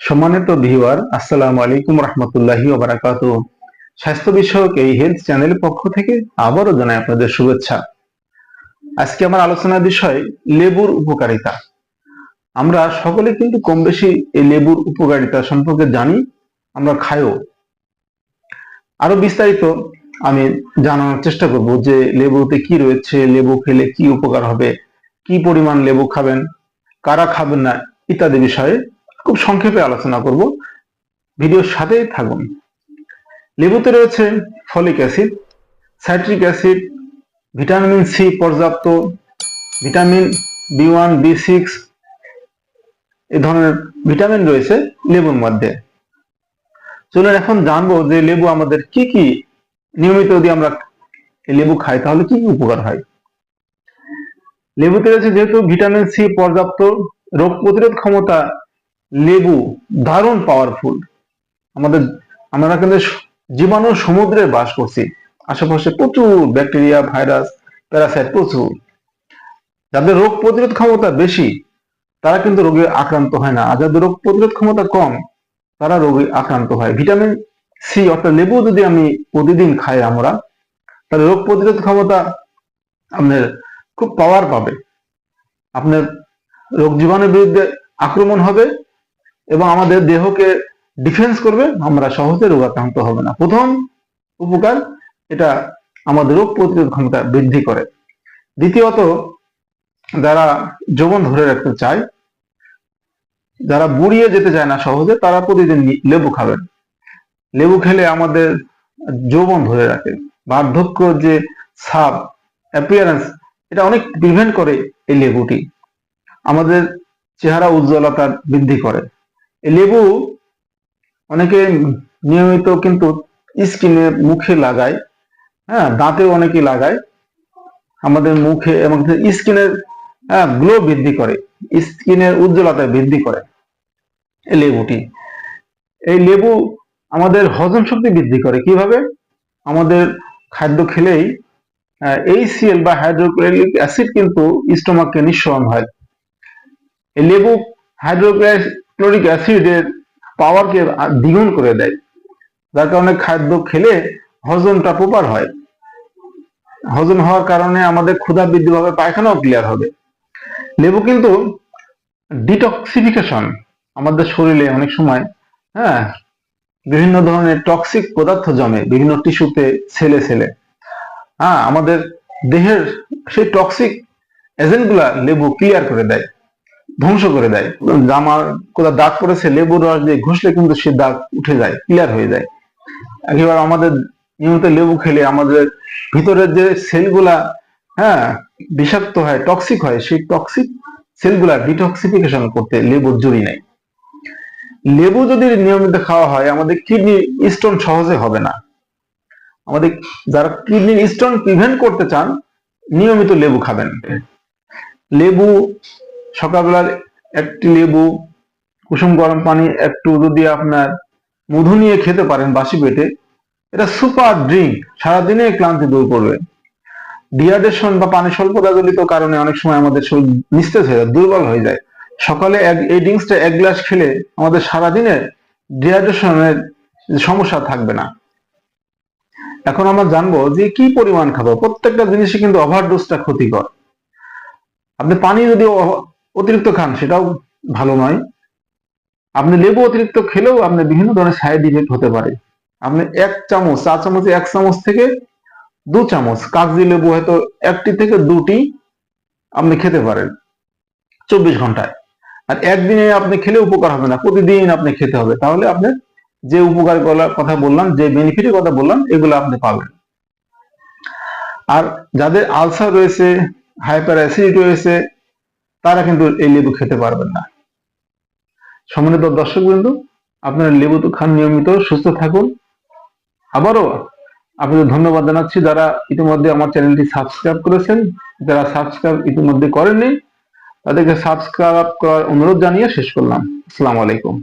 সম্মানিত ভিউয়ার, আসসালামু আলাইকুম রহমতুল্লাহি ওবারাকাত স্বাস্থ্য বিষয়ক এই হেলথ চ্যানেলের পক্ষ থেকে আবারও জানাই আপনাদের শুভেচ্ছা। আজকে আমার আলোচনার বিষয় লেবুর উপকারিতা। আমরা সকলে কিন্তু কম বেশি এই লেবুর উপকারিতা সম্পর্কে জানি, আমরা খাইও। আরও বিস্তারিত আমি জানানোর চেষ্টা করব যে লেবুতে কি রয়েছে, লেবু খেলে কি উপকার হবে, কি পরিমাণ লেবু খাবেন, কারা খাবেন না, ইত্যাদি বিষয়ে খুব সংক্ষেপে আলোচনা করব। ভিডিওর সাথেই থাকুন। লেবুতে রয়েছে folic acid, citric acid, vitamin C পর্যাপ্ত, vitamin B one, B six এ ধরনের ভিটামিন রয়েছে লেবুর মধ্যে। চলুন এখন জানব যে লেবু আমাদের কি কি নিয়মিত যদি আমরা লেবু খাই তাহলে কি কি উপকার হয়। লেবুতে রয়েছে যেহেতু ভিটামিন সি পর্যাপ্ত, রোগ প্রতিরোধ ক্ষমতা লেবু দারুণ পাওয়ারফুল আমাদের, আমরা কিন্তু জীবাণু সমুদ্রে বাস করছি। আশেপাশে প্রচুর ব্যাকটেরিয়া ভাইরাস প্যারাসাইট প্রচুর। যাদের রোগ প্রতিরোধ ক্ষমতা বেশি, তারা কিন্তু রোগে আক্রান্ত হয় না। আর যাদের রোগ প্রতিরোধ ক্ষমতা কম, তারা রোগে আক্রান্ত হয়। ভিটামিন সি অর্থাৎ লেবু যদি আমি প্রতিদিন খাই আমরা, তাহলে রোগ প্রতিরোধ ক্ষমতা আপনার খুব পাওয়ার পাবে। আপনার রোগ জীবাণুর বিরুদ্ধে আক্রমণ হবে। এবং আমাদের দেহকে ডিফেন্স করবে, আমরা সহজে রোগাক্রান্ত হবে না। প্রথম উপকার, এটা আমাদের রোগ প্রতিরোধ ক্ষমতা বৃদ্ধি করে। দ্বিতীয়ত, যারা যৌবন ধরে রাখতে চায়, যারা বুড়িয়ে যেতে চায় না সহজে, তারা প্রতিদিন লেবু খাবেন লেবু খেলে আমাদের যৌবন ধরে রাখে। বার্ধক্য যে সাব অ্যাপিয়ারেন্স এটা অনেক প্রিভেন্ট করে এই লেবুটি। আমাদের চেহারা উজ্জ্বলতা বৃদ্ধি করে। লেবু অনেকে নিয়মিত কিন্তু স্কিনে মুখে লাগায় হ্যাঁ দাঁতেও অনেকে লাগায়। আমাদের মুখে এবং স্কিনের হ্যাঁ গ্লো বৃদ্ধি করে স্কিনের উজ্জ্বলতা বৃদ্ধি করে এই লেবুটি। এই লেবু আমাদের হজম শক্তি বৃদ্ধি করে কীভাবে? আমাদের খাদ্য খেলেই এই সিএল বা হাইড্রোক্লোরিক অ্যাসিড কিন্তু স্টোমাককে নিঃসরণ হয়। এই লেবু হাইড্রোক্লোরিক অ্যাসিডের পাওয়ারকে দ্বিগুণ করে দেয়। যার কারণে খাদ্য খেলে হজমটা প্রপার হয়। হজম হওয়ার কারণে আমাদের ক্ষুধা বৃদ্ধি হবে পায়খানাও ক্লিয়ার হবে। লেবু কিন্তু ডিটক্সিফিকেশন আমাদের শরীরে অনেক সময় হ্যাঁ বিভিন্ন ধরনের টক্সিক পদার্থ জমে, বিভিন্ন টিস্যুতে ছেলে ছেলে। হ্যাঁ আমাদের দেহের সেই টক্সিক এজেন্টগুলা লেবু ক্লিয়ার করে দেয়। ধ্বংস করে দেয়। জামার কোথাও দাগ পড়েছে, লেবুর রস দিয়ে ঘষলে কিন্তু সে দাগ উঠে যায় ক্লিয়ার হয়ে যায়। একেবারে আমাদের নিয়মিত লেবু খেলে আমাদের ভিতরের যে সেলগুলা হ্যাঁ বিষাক্ত হয় টক্সিক হয়, সেই টক্সিক সেলগুলা ডিটক্সিফিকেশন করতে লেবুর জুড়ি নেই লেবু যদি নিয়মিত খাওয়া হয়, আমাদের কিডনি স্টোন সহজে হবে না। আমাদের যারা কিডনি স্টোন প্রিভেন্ট করতে চান, নিয়মিত লেবু খাবেন। লেবু সকালবেলার একটি লেবু, কুসুম গরম পানি, একটু যদি আপনার মধু নিয়ে খেতে পারেন বাসি পেটে। এটা সুপার ড্রিঙ্ক, সারাদিনে ক্লান্তি দূর করবে। ডিহাইড্রেশন বা পানি স্বল্পতা জনিত কারণে অনেক সময় আমাদের শরীর নিস্তেজ হয়ে যায়, দুর্বল হয়ে যায়। সকালে এক, এই ড্রিঙ্কসটা এক গ্লাস খেলে আমাদের সারাদিনে ডিহাইড্রেশনের সমস্যা থাকবে না। এখন আমরা জানব যে কি পরিমাণ খাব। প্রত্যেকটা জিনিসই কিন্তু ওভারডোজটা ক্ষতিকর। আপনি পানি যদি অতিরিক্ত খান, সেটাও ভালো নয়। আপনি লেবু অতিরিক্ত খেলেও আপনি বিভিন্ন ধরনের সাইড ইফেক্ট হতে পারে। আপনি এক চামচ চা চামচ, এক চামচ থেকে দু চামচ কাগজি লেবু হয়তো একটি থেকে দুটি আপনি খেতে পারেন চব্বিশ ঘন্টায়। আর একদিনে আপনি খেলে উপকার হবে না, প্রতিদিন আপনি খেতে হবে। তাহলে আপনার যে উপকার কথা বললাম, যে বেনিফিটের কথা বললাম, এগুলো আপনি পাবেন। আর যাদের আলসার রয়েছে হাইপার অ্যাসিড রয়েছে তারা কিন্তু এই লেবু খেতে পারবেন না। সম্মানিত দর্শক বিন্দু আপনারা লেবু তো খান নিয়মিত, সুস্থ থাকুন। আবারও আপনাদের ধন্যবাদ জানাচ্ছি যারা ইতিমধ্যে আমার চ্যানেলটি সাবস্ক্রাইব করেছেন, যারা সাবস্ক্রাইব ইতিমধ্যে করেননি, তাদেরকে সাবস্ক্রাইব করার অনুরোধ জানিয়ে শেষ করলাম। আসসালামু আলাইকুম।